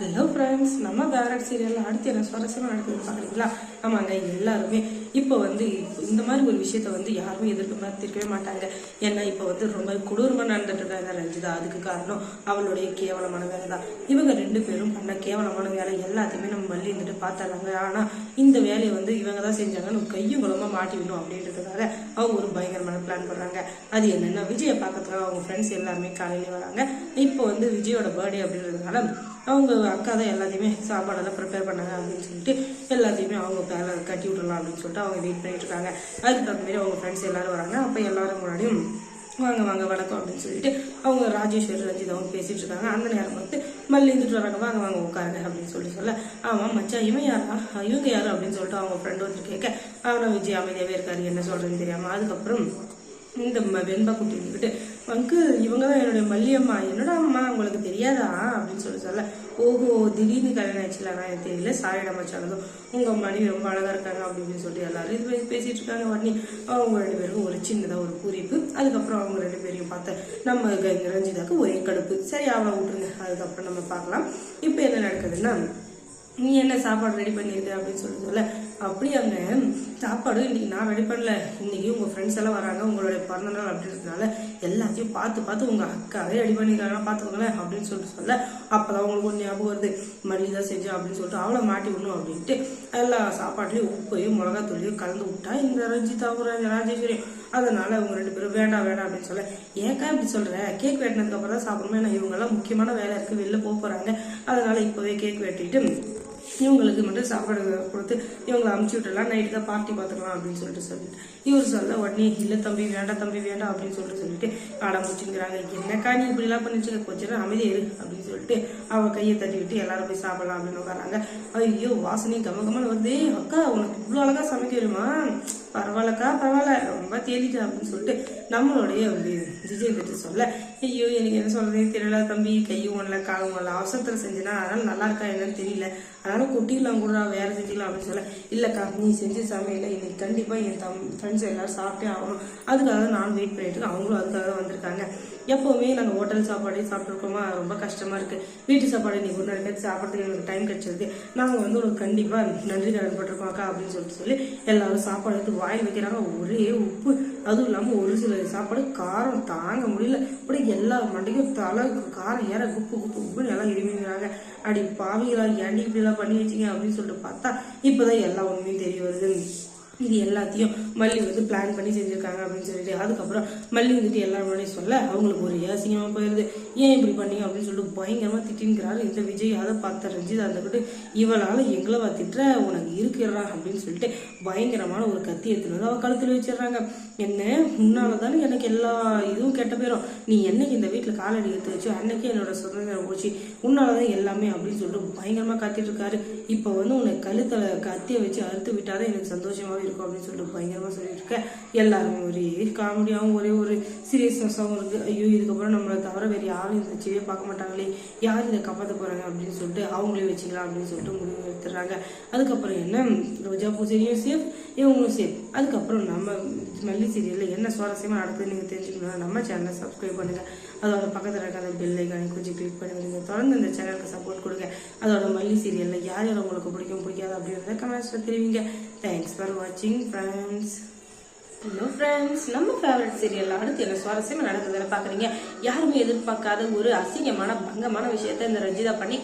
Hello friends நம்ம parrot serial அடுத்து என்ன சுவாரஸ்யமாக நடக்குது பார்க்குறீங்களா? ஆமாங்க எல்லாருமே. இப்போ வந்து இந்த மாதிரி ஒரு விஷயத்த வந்து யாருமே எதிர்க்க பார்த்திருக்கவே மாட்டாங்க. ஏன்னா இப்போ வந்து ரொம்ப கொடூரமாக நடந்துட்டு இருக்காங்க ரஞ்சிதா. அதுக்கு காரணம் அவளுடைய கேவலமான வேலை தான் இவங்க ரெண்டு பேரும் பண்ண கேவலமான வேலை எல்லாத்தையுமே நம்ம மல்லி இருந்துட்டு பார்த்துறாங்க ஆனால் இந்த வேலையை வந்து இவங்க தான் செஞ்சாங்கன்னு கையும் குளமாக மாட்டிவிடணும் அப்படின்றதுக்காக அவங்க ஒரு பயங்கரமாக பிளான் பண்ணுறாங்க அது என்னென்னா விஜயை பார்க்கறதுக்காக அவங்க ஃப்ரெண்ட்ஸ் எல்லாருமே காலையிலே வராங்க. இப்போ வந்து விஜயோட பர்த்டே அப்படின்றதுனால அவங்க அக்கா தான் எல்லாத்தையுமே சாப்பாடெல்லாம் ப்ரிப்பேர் பண்ணாங்க அப்படின்னு சொல்லிட்டு எல்லாத்தையுமே அவங்க பேல கட்டி விடலாம் அப்படின்னு சொல்லிட்டு அவங்க வெயிட் பண்ணிட்டு இருக்காங்க. அதுக்கு தகுந்த மாதிரி அவங்க ஃப்ரெண்ட்ஸ் எல்லாரும் வராங்க. அப்போ எல்லாரும் முன்னாடியும் வாங்க வாங்க வணக்கம் அப்படின்னு சொல்லிட்டு அவங்க ராஜேஸ்வரி ரஞ்சித் அவங்க பேசிட்டு இருக்காங்க. அந்த நேரம் வந்து மல்லி இருந்துட்டு வராங்க. வாங்க வாங்க உட்காருங்க அப்படின்னு சொல்லி சொல்ல ஆமாம் மச்சான் இவன் யாரா? இவங்க யாரு? அப்படின்னு சொல்லிட்டு அவங்க ஃப்ரெண்டு வந்து கேட்க அவனை விஜய் அமைதியாகவே இருக்காரு. என்ன சொல்றதுன்னு தெரியாம. அதுக்கப்புறம் இந்த ம- வெண்பா குட்டி அங்கிள் இவங்க தான் என்னுடைய மல்லியம்மா. என்னோட அம்மா உங்களுக்கு தெரியாதா? அப்படின்னு சொல்லி சொல்ல ஓஹோ திடீர்னு கல்யாணம் ஆச்சுல நான் எனக்கு தெரியல. சாரிடா மச்சானதும் உங்க மணி ரொம்ப அழகா இருக்காங்க அப்படின்னு சொல்லி எல்லாரும் இது பேசி- பேசிட்டு இருக்காங்க. உடனே அவங்க ரெண்டு பேரும் ஒரு சின்னதா ஒரு குறிப்பு. அதுக்கப்புறம் அவங்க ரெண்டு பேரையும் பார்த்து நம்ம க- ரஞ்சிதாக்கு ஒரே கடுப்பு. சரி அவளை விட்டுருங்க. அதுக்கப்புறம் நம்ம பார்க்கலாம். இப்போ என்ன நடக்குதுன்னா நீ என்ன சாப்பாடு ரெடி பண்ணியிருக்க அப்படின்னு சொல்லி சொல்ல அப்படியாங்க சாப்பாடு இன்றைக்கி நான் ரெடி பண்ணல. இன்றைக்கி உங்கள் ஃப்ரெண்ட்ஸ் எல்லாம் வராங்க உங்களுடைய பிறந்தநாள் அப்படின்றதுனால எல்லாத்தையும் பார்த்து பார்த்து உங்கள் அக்காவே ரெடி பண்ணிருக்காங்க பார்த்துக்கோங்களேன் அப்படின்னு சொல்லிட்டு சொல்ல அப்போ தான் உங்களுக்கு ஒரு ஞாபகம் வருது. மல்லி தான் செஞ்சா அப்படின்னு சொல்லிட்டு அவளை மாட்டி விடணும் அப்படின்ட்டு எல்லா சாப்பாட்லேயும் உப்பையும் மிளகாத்தூளையும் கலந்து விட்டா இந்த ரஞ்சிதாவும் ராஜேஸ்வரியும். அதனால அவங்க ரெண்டு பேரும் வேண்டாம் வேண்டாம் அப்படின்னு சொல்ல ஏக்கா இப்படி சொல்ற? கேக் வெட்டினதுக்கு அப்புறம் தான் சாப்பிடணும். ஏன்னா இவங்கெல்லாம் முக்கியமான வேலை இருக்கு. வெளில போக போறாங்க. அதனால இப்போவே கேக் வெட்டிட்டு இவங்களுக்கு மட்டும் சாப்பாடு கொடுத்து இவங்களை அமுச்சு விட்டுலாம் நைட்டு தான் பார்ட்டி பார்த்துக்கலாம் அப்படின்னு சொல்லிட்டு சொல்லிட்டு இவர் சொல்ல உடனே இல்லை தம்பி வேண்டாம் தம்பி வேண்டாம் அப்படின்னு சொல்லிட்டு சொல்லிட்டு ஆடம்பிச்சுங்கிறாங்க என்னக்கா நீ இப்படிலாம் பண்ணிச்சுக்க கொஞ்ச நேரம் அமைதி இரு அப்படின்னு சொல்லிட்டு அவள் கையை தட்டி விட்டு எல்லாரும் போய் சாப்பிடலாம் அப்படின்னு உட்காராங்க ஐயோ வாசனையும் கம கமன்னு வருது அக்கா உனக்கு இவ்வளோ அழகாக சமைக்க வருமா பரவாயில்லக்கா பரவாயில்ல. தெரியுது அப்படின்னு சொல்லிட்டு நம்மளுடைய விஜய் கிட்ட சொல்ல ஐயோ எனக்கு என்ன சொல்றதே? தெரியல தம்பி கையும் ஒண்ணல காலும் ஒண்ணல அவசரத்தில் செஞ்சேன்னா அதனால நல்லா இருக்கா என்னன்னு தெரியல. அதனால கொட்டிடலாம் கூட வேற செஞ்சுக்கலாம் அப்படின்னு சொல்ல இல்லைக்கா நீ செஞ்ச சமையல இன்னைக்கு கண்டிப்பா என் தம் ஃப்ரெண்ட்ஸ் எல்லாரும் சாப்பிட்டே ஆகணும். அதுக்காக தான் நானும் வெயிட் பண்ணிட்டு இருக்கேன். அவங்களும் அதுக்காக தான் வந்திருக்காங்க. எப்போவுமே நாங்கள் ஹோட்டல் சாப்பாடே சாப்பிட்ருக்கோமா ரொம்ப கஷ்டமா இருக்கு. வீட்டு சாப்பாடு இன்னைக்கு ஒரு நாளைக்கு சாப்பிட்றதுக்கு எங்களுக்கு டைம் கிடைச்சிருக்கு. நாங்கள் வந்து உனக்கு கண்டிப்பாக நன்றி கடன்பட்டிருக்கோம் அக்கா அப்படின்னு சொல்லிட்டு சொல்லி எல்லாரும் சாப்பாடு எடுத்து வாயில் வைக்கிறாங்க. ஒரே உப்பு. அதுவும் இல்லாம ஒரு சில சாப்பாடு காரம் தாங்க முடியல. அப்படியே எல்லா மண்டைக்கும் தலை காரம் ஏற குப்பு குப்பு குப்புன்னு எல்லாம் இருமிங்கிறாங்க அடி பாவிகளா ஏன்டி இப்படி எல்லாம் பண்ணி வச்சிங்க அப்படின்னு சொல்லிட்டு பார்த்தா இப்பதான் எல்லா உண்மையும் தெரிய வருது இது எல்லாத்தையும் மல்லி வந்து பிளான் பண்ணி செஞ்சுருக்காங்க அப்படின்னு சொல்லிட்டு அதுக்கப்புறம் மல்லி வந்துட்டு எல்லா முன்னாடியும் சொல்ல அவங்களுக்கு ஒரு ஏசிங்கமாக போயிருது. ஏன் இப்படி பண்ணீங்க அப்படின்னு சொல்லிட்டு பயங்கரமாக திட்டின்கிறாரு. இந்த விஜய் அதை பார்த்த ரஞ்சித் கிட்ட இவளால் எங்களவா திட்டுற உனக்கு இருக்கிறா அப்படின்னு சொல்லிட்டு பயங்கரமான ஒரு கத்தி எடுத்துட்டு வந்து அவள் கழுத்தில் வச்சிடுறாங்க. என்ன? முன்னால் தானே எனக்கு எல்லா இதுவும் கெட்ட போயிடும் நீ என்னைக்கு இந்த வீட்டில் காலடி எடுத்து வச்சு அன்னைக்கு என்னோட சுதந்திரம் போச்சு. உன்னாலதான் எல்லாமே அப்படின்னு சொல்லிட்டு பயங்கரமாக கத்திட்டு இருக்காரு. இப்போ வந்து உனக்கு கழுத்தில் கத்தியை வச்சு அறுத்து விட்டாதான் எனக்கு சந்தோஷமாகவே இருக்கும் அப்படின்னு சொல்லிட்டு பயங்கரமாக சொல்லிட்டு இருக்கேன் எல்லாருமே ஒரே காமெடியாகவும் ஒரே ஒரு சீரியஸ்னஸாகவும் இருக்கு ஐயோ இதுக்கப்புறம் நம்மளை தவிர வேற யாரும் இந்த செடியை பார்க்க மாட்டாங்களே யார் இதை காப்பாற்ற போறாங்க அப்படின்னு சொல்லிட்டு அவங்களே வச்சுக்கலாம் அப்படின்னு சொல்லிட்டு முடிவு எடுத்துடுறாங்க. அதுக்கப்புறம் என்ன? ரோஜா பூ சீரியலும் சேஃப் இவங்களும் சேஃப். அதுக்கப்புறம் நம்ம மல்லி சீரியலில் என்ன சுவாரஸ்யமாக நடக்குதுன்னு நீங்கள் தெரிஞ்சுக்கணும்னா நம்ம சேனலை சப்ஸ்கிரைப் பண்ணுங்க. அதோட பக்கத்தில் இருக்க அந்த பெல் ஐக்கானை கொஞ்சம் கிளிக் பண்ணி தொடர்ந்து இந்த சேனலுக்கு சப்போர்ட் கொடுங்க. அதோட சீரியலில் சீரியல்ல யார் யார் உங்களுக்கு பிடிக்கும் பிடிக்காது அப்படின்றத கமெண்ட்ஸில் தெரிவிங்க. தேங்க்ஸ் ஃபார் வாட்சிங் ஃப்ரெண்ட்ஸ் ஹலோ ஃப்ரெண்ட்ஸ் நம்ம ஃபேவரட் சீரியல் அடுத்து என்ன சுவாரஸ்யமா நடக்குதுன்னு பாக்குறீங்க. யாருமே எதிர்பார்க்காத ஒரு அசிங்கமான பங்கமான விஷயத்த இந்த ரஞ்சிதா பண்ணி